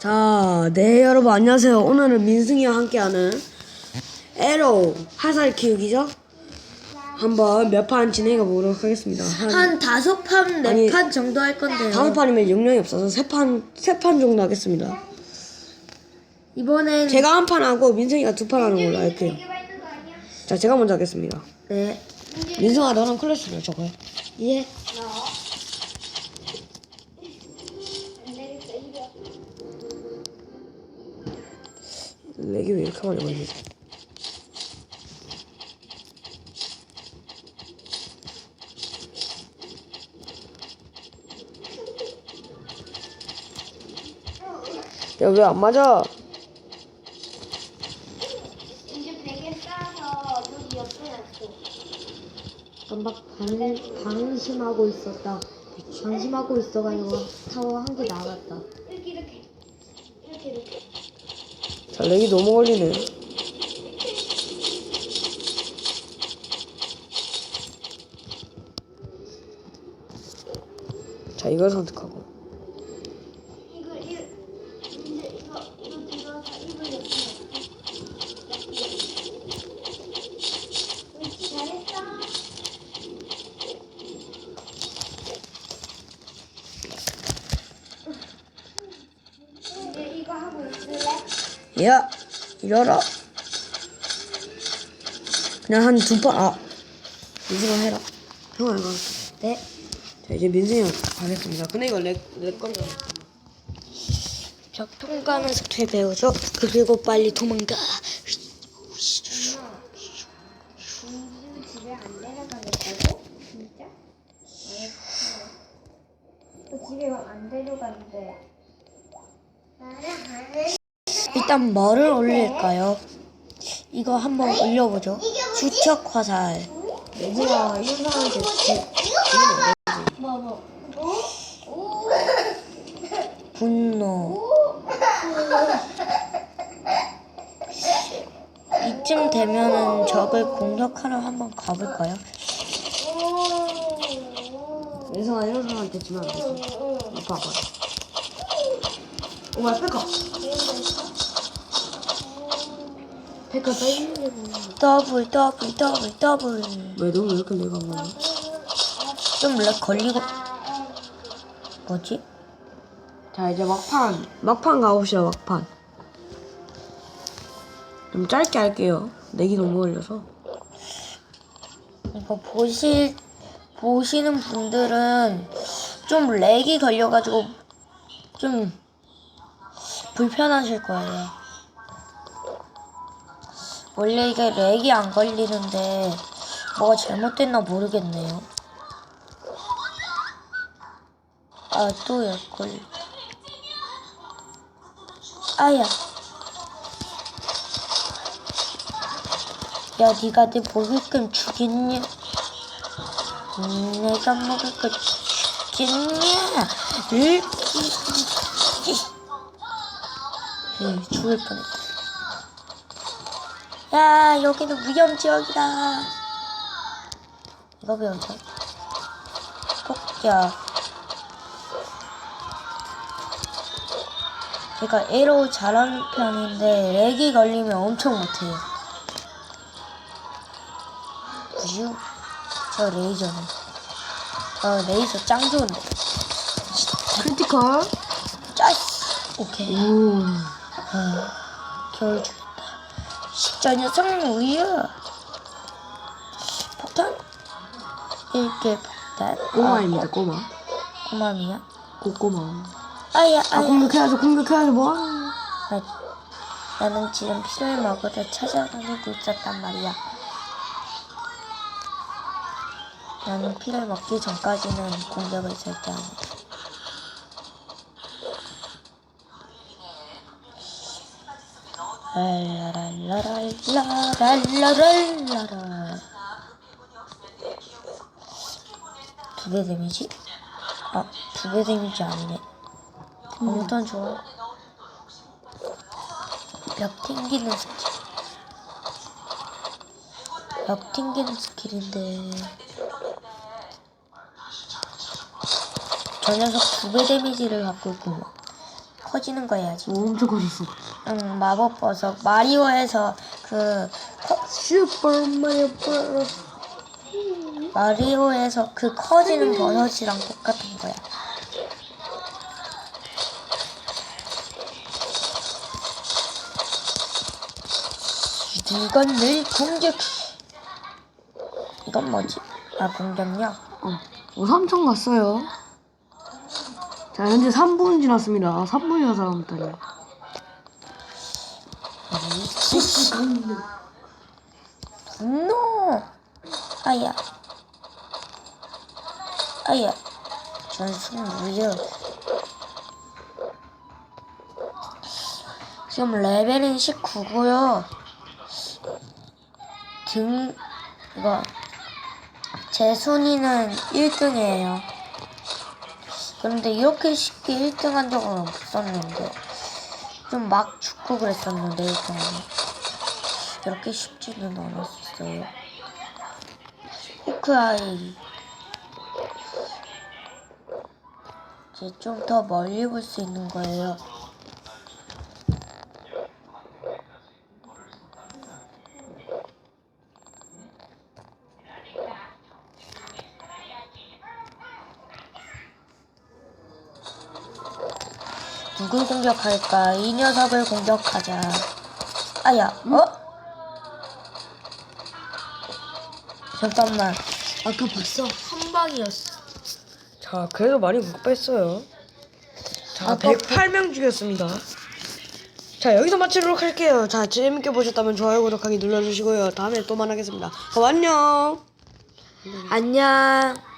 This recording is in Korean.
자, 네 여러분 안녕하세요. 오늘은 민승이와 함께하는 에로 화살 키우기죠. 한번 몇 판 진행해 보도록 하겠습니다. 한한 다섯 판, 네 아니, 판 정도 할 건데요. 다섯 판이면 용량이 없어서 세판세 판 정도 하겠습니다. 이번엔 제가 한 판 하고 민승이가 두 판 하는 걸로 할게요. 자, 제가 먼저 하겠습니다. 네. 민승아, 너는 클래스를 적어요. 예. 렉이 왜 이렇게 많이 걸리지? 야, 왜 안 맞아? 이제 베개 싸서 여기 옆에 놨어. 깜박 방, 방심하고 있었다. 방심하고 있어가지고 타워 한 개 나갔다. 이렇게 이렇게 이렇게 이렇게. 자, 렉이 너무 걸리네. 자, 이걸 선택하고. 이거 이 이제 이거 이거 들어서 이걸 옆에 놨어. 옳지 잘했어. 이제 이거 하고 있을래? 야, 열어. 그냥 한 두 번, 아. 민승아 해라. 형아, 이거. 네. 자, 이제 민승이가 가겠습니다. 근데 이거 렉, 렉 걸려. 벽 통과하는 속도에 배우죠. 그리고 빨리 도망가. 집에 안 데려가겠다고? 진짜? 너 집에 안 데려간대. 나는 안 돼. 일단 뭐를 올릴까요? 이거 한번 올려보죠. 주척 화살. 뭐? 오? 오? 분노. 이쯤 되면은 적을 공격하러 한번 가볼까요? 오? 민승아, 이런 사람한테 지면 안 되지. 아빠, 아빠. 오, 야, 페커. 페커 빨리. 더블 더블 더블 더블. 왜, 너왜 이렇게 내가 뭐야? 좀렉 걸리고. 뭐지? 자, 이제 막판. 막판 가봅시다, 막판. 좀 짧게 할게요. 내기 너무 걸려서. 이거 보실 보시는 분들은 좀 렉이 걸려가지고 좀 불편하실 거예요. 원래 이게 렉이 안 걸리는데 뭐가 잘못됐나 모르겠네요. 아또렉 걸려. 아야. 야, 네가 내 먹을 건 주겠냐? 음, 내가 먹을 건 주겠냐? 으, 에 죽을 뻔했다. 야, 여기는 위험 지역이다. 이거 배우죠? 폭격. 제가 에로 잘하는 편인데 렉이 걸리면 엄청 못해요. 우유 저 레이저는 어 레이저 짱 좋은데 크리티컬. 짜스 오케이 오. 어, 겨울 죽 였다 십자 녀석 우유 폭탄 일개 폭탄 꼬마입니다, 꼬마. 꼬마미야 꼬꼬마. 아야 아, 아야 공격해야죠, 공격해야죠, 뭐. 나, 나는 지금 피를 먹으러 찾아다니고 있었단 말이야 나는 피를 먹기 전까지는 공격을 절대 안 해. 랄라랄라랄라랄라랄라라 두 배 데미지? 아, 두 배 데미지 아니네. 아무튼 좋아. 벽 튕기는 스킬. 벽 튕기는 스킬인데. 저 녀석 두 배 데미지를 갖고 있구만. 커지는 거 해야지. 오, 엄청 커졌어. 응, 마법 버섯. 마리오에서 그, 커- 슈퍼 마리오 브라더스. 마리오에서 그 커지는 버섯이랑 똑같은 거야. 이건 늘 공격. 이건 뭐지? 아, 공격력? 어, 오, 3천 갔어요. 자, 현재 3분 지났습니다. 3분이나 남았다니. 분노! 아야. 아야. 전승 무효. 지금 레벨은 19고요. 등, 이거, 제 순위는 1등이에요. 그런데 이렇게 쉽게 1등 한 적은 없었는데. 좀 막 죽고 그랬었는데, 1등은. 이렇게 쉽지는 않았어요. 호크아이. 이제 좀 더 멀리 볼 수 있는 거예요. 누굴 공격할까? 이 녀석을 공격하자. 아야, 어? 잠깐만. 아까 봤어. 한 방이었어. 자, 그래도 많이 못 뺐어요. 자, 아까 108명 죽였습니다. 자, 여기서 마치도록 할게요. 자, 재밌게 보셨다면 좋아요, 구독하기 눌러주시고요. 다음에 또 만나겠습니다. 그럼 안녕! 안녕.